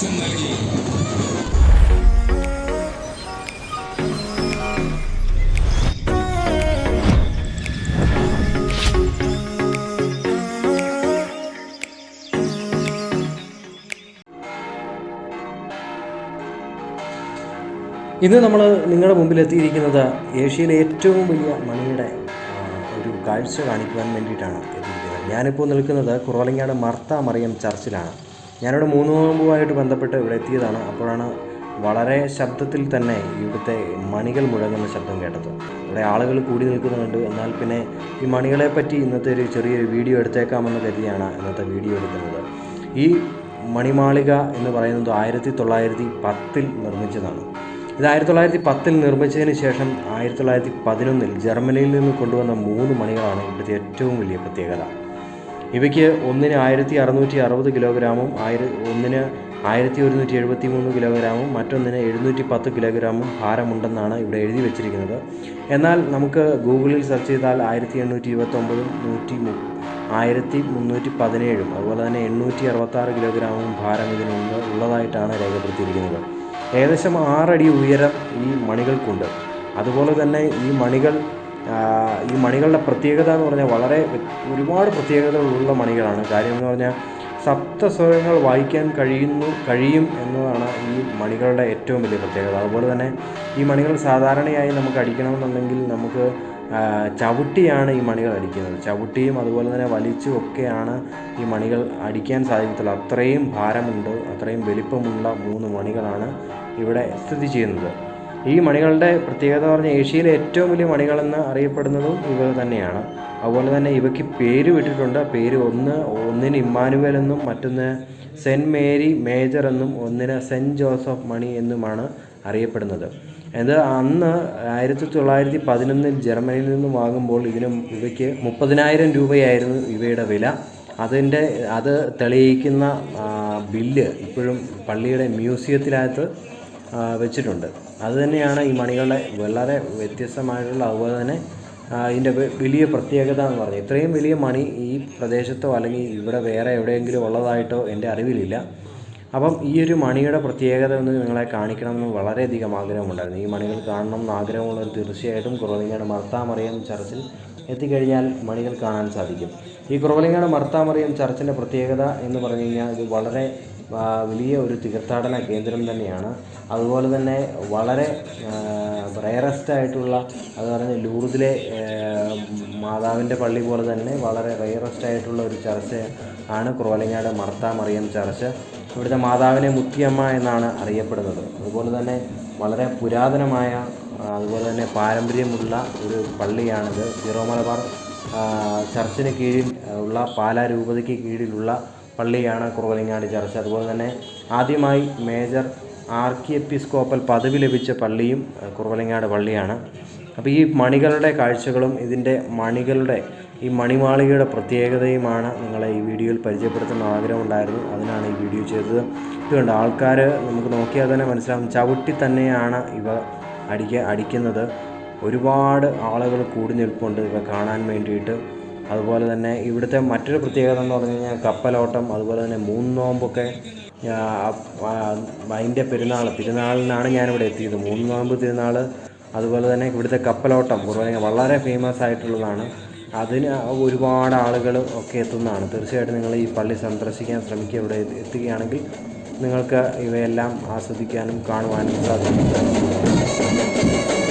വെളിച്ചം നൽകി. ഇന്ന് നമ്മൾ നിങ്ങളുടെ മുമ്പിൽ എത്തിയിരിക്കുന്നത് ഏഷ്യയിലെ ഏറ്റവും വലിയ മണിയുടെ ഒരു കാഴ്ച കാണിക്കുവാൻ വേണ്ടിയിട്ടാണ് എത്തിയിരിക്കുന്നത്. ഞാനിപ്പോൾ നിൽക്കുന്നത് കുറവലങ്ങാട് മർത്ത മറിയം ചർച്ചിലാണ്. ഞാനിവിടെ മൂന്ന് നോമ്പുമായിട്ട് ബന്ധപ്പെട്ട് ഇവിടെ എത്തിയതാണ്. അപ്പോഴാണ് വളരെ ശബ്ദത്തിൽ തന്നെ ഇവിടുത്തെ മണികൾ മുഴങ്ങുന്ന ശബ്ദം കേട്ടത്. ഇവിടെ ആളുകൾ കൂടി നിൽക്കുന്നുണ്ട്. എന്നാൽ പിന്നെ ഈ മണികളെ പറ്റി ഇന്നത്തെ ഒരു ചെറിയൊരു വീഡിയോ എടുത്തേക്കാമെന്ന് കരുതിയാണ് ഇന്നത്തെ വീഡിയോ എടുക്കുന്നത്. ഈ മണിമാളിക എന്ന് പറയുന്നത് ആയിരത്തി തൊള്ളായിരത്തി പത്തിൽ നിർമ്മിച്ചതാണ്. ഇത് ആയിരത്തി തൊള്ളായിരത്തി പത്തിൽ നിർമ്മിച്ചതിന് ശേഷം ആയിരത്തി തൊള്ളായിരത്തി പതിനൊന്നിൽ ജർമ്മനിയിൽ നിന്ന് കൊണ്ടുവന്ന മൂന്ന് മണികളാണ് ഇവിടുത്തെ ഏറ്റവും വലിയ പ്രത്യേകത. ഇവയ്ക്ക് ഒന്നിന് ആയിരത്തി അറുന്നൂറ്റി അറുപത് കിലോഗ്രാമും ആയിര ഒന്നിന് ആയിരത്തി ഒരുന്നൂറ്റി എഴുപത്തി മൂന്ന് കിലോഗ്രാമും മറ്റൊന്നിന് എഴുന്നൂറ്റി പത്ത് കിലോഗ്രാമും ഭാരമുണ്ടെന്നാണ് ഇവിടെ എഴുതി വെച്ചിരിക്കുന്നത്. എന്നാൽ നമുക്ക് ഗൂഗിളിൽ സെർച്ച് ചെയ്താൽ ആയിരത്തി എണ്ണൂറ്റി ഇരുപത്തൊമ്പതും നൂറ്റി മു ആയിരത്തി മുന്നൂറ്റി പതിനേഴും അതുപോലെ തന്നെ എണ്ണൂറ്റി അറുപത്താറ് കിലോഗ്രാമും ഭാരം ഇതിനുണ്ട് ഉള്ളതായിട്ടാണ് രേഖപ്പെടുത്തിയിരിക്കുന്നത്. ഏകദേശം ആറടി ഉയരം ഈ മണികൾക്കുണ്ട്. അതുപോലെ തന്നെ ഈ മണികൾ ഈ മണികളുടെ പ്രത്യേകത എന്ന് പറഞ്ഞാൽ വളരെ ഒരുപാട് പ്രത്യേകതകളുള്ള മണികളാണ്. കാര്യം എന്ന് പറഞ്ഞാൽ സപ്തസ്വരങ്ങൾ വായിക്കാൻ കഴിയുന്നു കഴിയും എന്നതാണ് ഈ മണികളുടെ ഏറ്റവും വലിയ പ്രത്യേകത. അതുപോലെ തന്നെ ഈ മണികൾ സാധാരണയായി നമുക്ക് അടിക്കണമെന്നുണ്ടെങ്കിൽ നമുക്ക് ചവിട്ടിയാണ് ഈ മണികൾ അടിക്കുന്നത്. ചവിട്ടിയും അതുപോലെ തന്നെ വലിച്ചും ഒക്കെയാണ് ഈ മണികൾ അടിക്കാൻ സാധിക്കത്തുള്ളൂ. അത്രയും ഭാരമുണ്ട് അത്രയും വലിപ്പമുള്ള മൂന്ന് മണികളാണ് ഇവിടെ സ്ഥിതി ചെയ്യുന്നത്. ഈ മണികളുടെ പ്രത്യേകത പറഞ്ഞാൽ ഏഷ്യയിലെ ഏറ്റവും വലിയ മണികളെന്ന് അറിയപ്പെടുന്നതും ഇവ തന്നെയാണ്. അതുപോലെ തന്നെ ഇവയ്ക്ക് പേര് വിട്ടിട്ടുണ്ട്. പേര് ഒന്ന് ഒന്നിന് ഇമ്മാനുവൽ എന്നും മറ്റൊന്ന് സെന്റ് മേരി മേജർ എന്നും ഒന്നിന് സെന്റ് ജോസഫ് മണി എന്നുമാണ് അറിയപ്പെടുന്നത്. ഇത് അന്ന് ആയിരത്തി തൊള്ളായിരത്തി പതിനൊന്നിൽ ജർമ്മനിയിൽ നിന്ന് വാങ്ങുമ്പോൾ ഇതിന് ഇവയ്ക്ക് മുപ്പതിനായിരം രൂപയായിരുന്നു ഇവയുടെ വില. അതിന്റെ അത് തെളിയിക്കുന്ന ബില്ല് ഇപ്പോഴും പള്ളിയുടെ മ്യൂസിയത്തിനകത്ത് വെച്ചിട്ടുണ്ട്. അതുതന്നെയാണ് ഈ മണികളുടെ വളരെ വ്യത്യസ്തമായിട്ടുള്ള അതുപോലെ തന്നെ ഇതിന്റെ വലിയ പ്രത്യേകത എന്ന് പറഞ്ഞാൽ ഇത്രയും വലിയ മണി ഈ പ്രദേശത്തോ അല്ലെങ്കിൽ ഇവിടെ വേറെ എവിടെയെങ്കിലും ഉള്ളതായിട്ടോ എന്റെ അറിവിലില്ല. അപ്പം ഈ ഒരു മണിയുടെ പ്രത്യേകത ഒന്ന് നിങ്ങളെ കാണിക്കണമെന്ന് വളരെയധികം ആഗ്രഹമുണ്ടായിരുന്നു. ഈ മണികൾ കാണണം എന്ന് ആഗ്രഹമുള്ളവർ തീർച്ചയായിട്ടും കുറവലിങ്ങാട് മർത്താമറിയം ചർച്ചിൽ എത്തിക്കഴിഞ്ഞാൽ മണികൾ കാണാൻ സാധിക്കും. ഈ കുറവലിങ്ങാട് മർത്താമറിയം ചർച്ചിന്റെ പ്രത്യേകത എന്ന് പറഞ്ഞു കഴിഞ്ഞാൽ ഇത് വളരെ വലിയ ഒരു തീർത്ഥാടന കേന്ദ്രം തന്നെയാണ്. അതുപോലെ തന്നെ വളരെ റയറസ്റ്റ് ആയിട്ടുള്ള അത് പറഞ്ഞ ലൂർദിലെ മാതാവിന്റെ പള്ളി പോലെ തന്നെ വളരെ റയറസ്റ്റ് ആയിട്ടുള്ള ഒരു ചർച്ച ആണ് കുറവലങ്ങാട് മർത്താ മറിയം ചർച്ച്. ഇവിടുത്തെ മാതാവിനെ മുത്തിയമ്മ എന്നാണ് അറിയപ്പെടുന്നത്. അതുപോലെ തന്നെ വളരെ പുരാതനമായ അതുപോലെ തന്നെ പാരമ്പര്യമുള്ള ഒരു പള്ളിയാണിത്. സീറോ മലബാർ ചർച്ചിന് കീഴിൽ ഉള്ള പാലാ രൂപതയ്ക്ക് കീഴിലുള്ള പള്ളിയാണ് കുറവലങ്ങാട് ചർച്ച്. അതുപോലെ തന്നെ ആദ്യമായി മേജർ ആർക്കി എപ്പിസ്കോപ്പൽ പദവി ലഭിച്ച പള്ളിയും കുറവലിങ്ങാട് പള്ളിയാണ്. അപ്പോൾ ഈ മണികളുടെ കാഴ്ചകളും ഇതിന്റെ മണികളുടെ ഈ മണിമാളികയുടെ പ്രത്യേകതയുമാണ് നിങ്ങളെ ഈ വീഡിയോയിൽ പരിചയപ്പെടുത്തുന്ന ആഗ്രഹമുണ്ടായിരുന്നു. അതിനാണ് ഈ വീഡിയോ ചെയ്തത്. ഇതുകൊണ്ട് ആൾക്കാർ നമുക്ക് നോക്കിയാൽ തന്നെ മനസ്സിലാകും ചവിട്ടി തന്നെയാണ് ഇവ അടിക്ക അടിക്കുന്നത്. ഒരുപാട് ആളുകൾ കൂടി നിൽപ്പുണ്ട് ഇവ കാണാൻ വേണ്ടിയിട്ട്. അതുപോലെ തന്നെ ഇവിടുത്തെ മറ്റൊരു പ്രത്യേകത എന്ന് പറഞ്ഞു കഴിഞ്ഞാൽ കപ്പലോട്ടം അതുപോലെ തന്നെ മൂന്ന് നോമ്പൊക്കെ ആ, ആ, അതിന്റെ പെരുന്നാൾ തിരുനാളിനാണ് ഞാനിവിടെ എത്തിയത്. മൂന്ന് നോമ്പ് തിരുനാൾ അതുപോലെ തന്നെ ഇവിടുത്തെ കപ്പലോട്ടം കുറവ് വളരെ ഫേമസ് ആയിട്ടുള്ളതാണ്. അതിന് ഒരുപാട് ആളുകൾ ഒക്കെ എത്തുന്നതാണ്. തീർച്ചയായിട്ടും നിങ്ങൾ ഈ പള്ളി സന്ദർശിക്കാൻ ശ്രമിക്കുക. ഇവിടെ എത്തുകയാണെങ്കിൽ നിങ്ങൾക്ക് ഇവയെല്ലാം ആസ്വദിക്കാനും കാണുവാനും സാധിക്കും.